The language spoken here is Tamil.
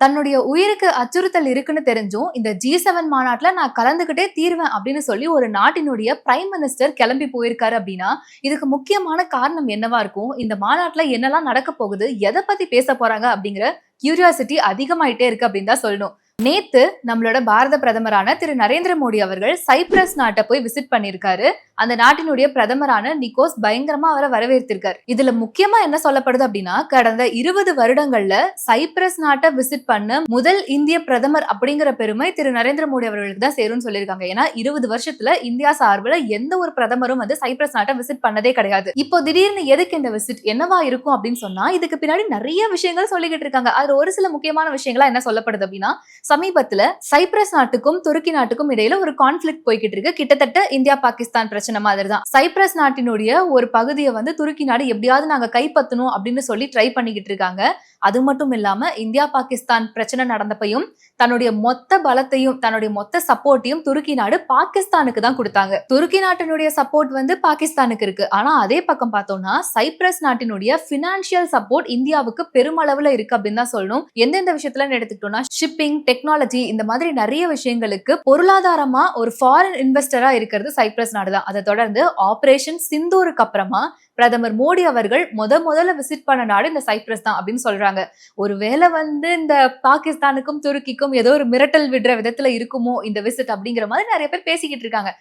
தன்னுடைய உயிருக்கு அச்சுறுத்தல் இருக்குன்னு தெரிஞ்சும் இந்த ஜி செவன் மாநாட்டில் நான் கலந்துக்கிட்டே தீர்வேன் அப்படின்னு சொல்லி ஒரு நாட்டினுடைய பிரைம் மினிஸ்டர் கிளம்பி போயிருக்காரு அப்படின்னா இதுக்கு முக்கியமான காரணம் என்னவா இருக்கும்? இந்த மாநாட்டில் என்னெல்லாம் நடக்க போகுது? எதை பத்தி பேச போறாங்க? அப்படிங்கிற கியூரியாசிட்டி அதிகமாயிட்டே இருக்கு அப்படின்னு தான் சொல்லணும். நேத்து நம்மளோட பாரத பிரதமரான திரு நரேந்திர மோடி அவர்கள் சைப்ரஸ் நாட்டை போய் விசிட் பண்ணியிருக்காரு. அந்த நாட்டினுடைய பிரதமரான நிக்கோஸ் பயங்கரமா அவரை வரவேற்றிருக்காரு இதுல முக்கியமா என்ன சொல்லப்படுது அப்படின்னா கடந்த இருபது வருடங்கள்ல சைப்ரஸ் நாட்டை விசிட் பண்ண முதல் இந்திய பிரதமர் அப்படிங்கிற பெருமை திரு நரேந்திர மோடி அவர்களுக்கு தான் சேரும்னு சொல்லியிருக்காங்க. ஏன்னா இருபது வருஷத்துல இந்தியா சார்பில் எந்த ஒரு பிரதமரும் வந்து சைப்ரஸ் நாட்டை விசிட் பண்ணதே கிடையாது. இப்போ திடீர்னு எதுக்கு இந்த விசிட் என்னவா இருக்கும் அப்படின்னு சொன்னா இதுக்கு பின்னாடி நிறைய விஷயங்கள் சொல்லிக்கிட்டு இருக்காங்க. அதுல ஒரு சில முக்கியமான விஷயங்களா என்ன சொல்லப்படுது அப்படின்னா சமீபத்துல சைப்ரஸ் நாட்டுக்கும் துருக்கி நாட்டுக்கும் இடையில ஒரு கான்ஃபிளிக் போய்கிட்டு இருக்கு. கிட்டத்தட்ட இந்தியா பாகிஸ்தான் பிரச்சனை பிரச்சனை மாதிரி தான் சைப்ரஸ் நாட்டினுடைய ஒரு பகுதியை வந்து துருக்கி நாடு எப்படியாவது நாங்க கைப்பற்றணும் அப்படின்னு சொல்லி ட்ரை பண்ணிக்கிட்டு இருக்காங்க. அது மட்டும் இல்லாம இந்தியா பாகிஸ்தான் பிரச்சனை நடந்தப்பையும் தன்னுடைய மொத்த பலத்தையும் தன்னுடைய மொத்த சப்போர்ட்டையும் துருக்கி நாடு பாகிஸ்தானுக்கு தான் கொடுத்தாங்க. துருக்கி நாட்டினுடைய சப்போர்ட் வந்து பாகிஸ்தானுக்கு இருக்கு. ஆனா அதே பக்கம் பார்த்தோம்னா சைப்ரஸ் நாட்டினுடைய பினான்சியல் சப்போர்ட் இந்தியாவுக்கு பெருமளவுல இருக்கு அப்படின்னு தான் சொல்லணும். எந்தெந்த விஷயத்துல எடுத்துக்கிட்டோம்னா ஷிப்பிங் டெக்னாலஜி இந்த மாதிரி நிறைய விஷயங்களுக்கு பொருளாதாரமா ஒரு ஃபாரின் இன்வெஸ்டரா இருக்கிறது சைப்ரஸ் நாடு தான் அதை தொடர்ந்து ஆபரேஷன் சிந்தூருக்கு அப்புறமா பிரதமர் மோடி அவர்கள் முத முதல்ல விசிட் பண்ண நாடு இந்த சைப்ரஸ் தான் அப்படின்னு சொல்றாங்க. ஒருவேளை வந்து இந்த பாகிஸ்தானுக்கும் துருக்கிக்கும் ஏதோ ஒரு மிரட்டல் விடுற விதத்துல இருக்குமோ இந்த விசிட் அப்படிங்கிற மாதிரி நிறைய பேர் பேசிக்கிட்டு இருக்காங்க.